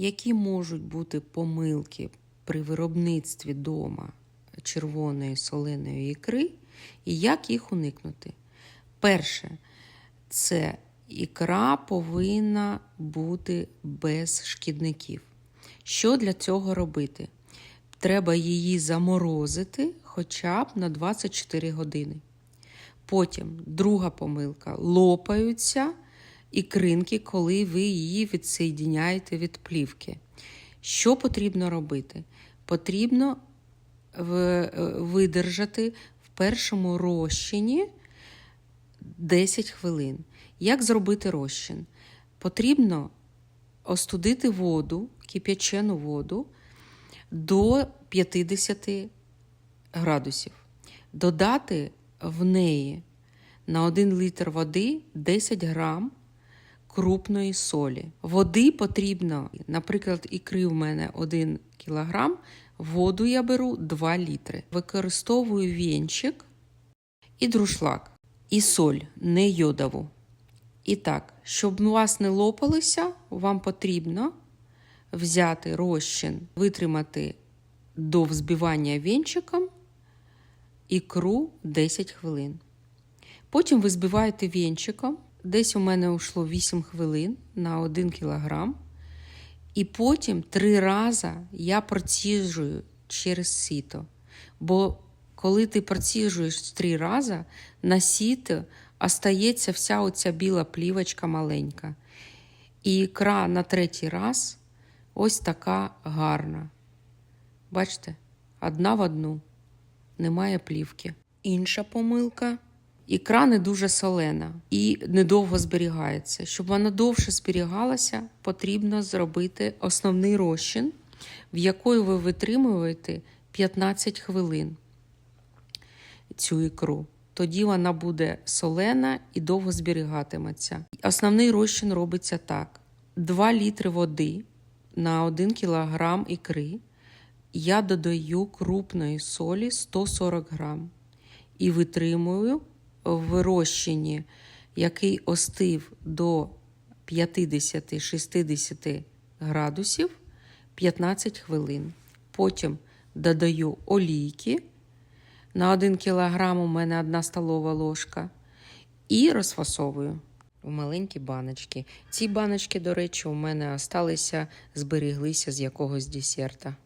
Які можуть бути помилки при виробництві дома червоної соленої ікри і як їх уникнути? Перше, це ікра повинна бути без шкідників. Що для цього робити? Треба її заморозити хоча б на 24 години. Потім друга помилка лопаються ікринки, коли ви її відсоєдняєте від плівки. Що потрібно робити? Потрібно видержати в першому розчині 10 хвилин. Як зробити розчин? Потрібно остудити воду, кип'ячену воду до 50 градусів. Додати в неї на 1 літр води 10 грам крупної солі. Води потрібно, наприклад, ікри в мене 1 кілограм, воду я беру 2 літри. Використовую вінчик і друшлак, і соль, не йодову. І так, щоб у вас не лопалося, вам потрібно взяти розчин, витримати до взбивання вінчиком ікру 10 хвилин. Потім ви збиваєте вінчиком. Десь у мене йшло 8 хвилин на 1 кілограм. І потім три рази я проціжую через сіто. Бо коли ти проціжуєш три рази, на сіто остається вся оця біла плівочка маленька. І ікра на третій раз ось така гарна. Бачите, одна в одну, немає плівки. Інша помилка. Ікра не дуже солена і недовго зберігається. Щоб вона довше зберігалася, потрібно зробити основний розчин, в якої ви витримуєте 15 хвилин цю ікру. Тоді вона буде солена і довго зберігатиметься. Основний розчин робиться так: 2 літри води на 1 кг ікри. Я додаю крупної солі 140 грам і витримую в розчині, який остив до 50-60 градусів 15 хвилин. Потім додаю олійки. На 1 кг у мене 1 столова ложка. І розфасовую у маленькі баночки. Ці баночки, до речі, у мене осталися, зберіглися з якогось десерта.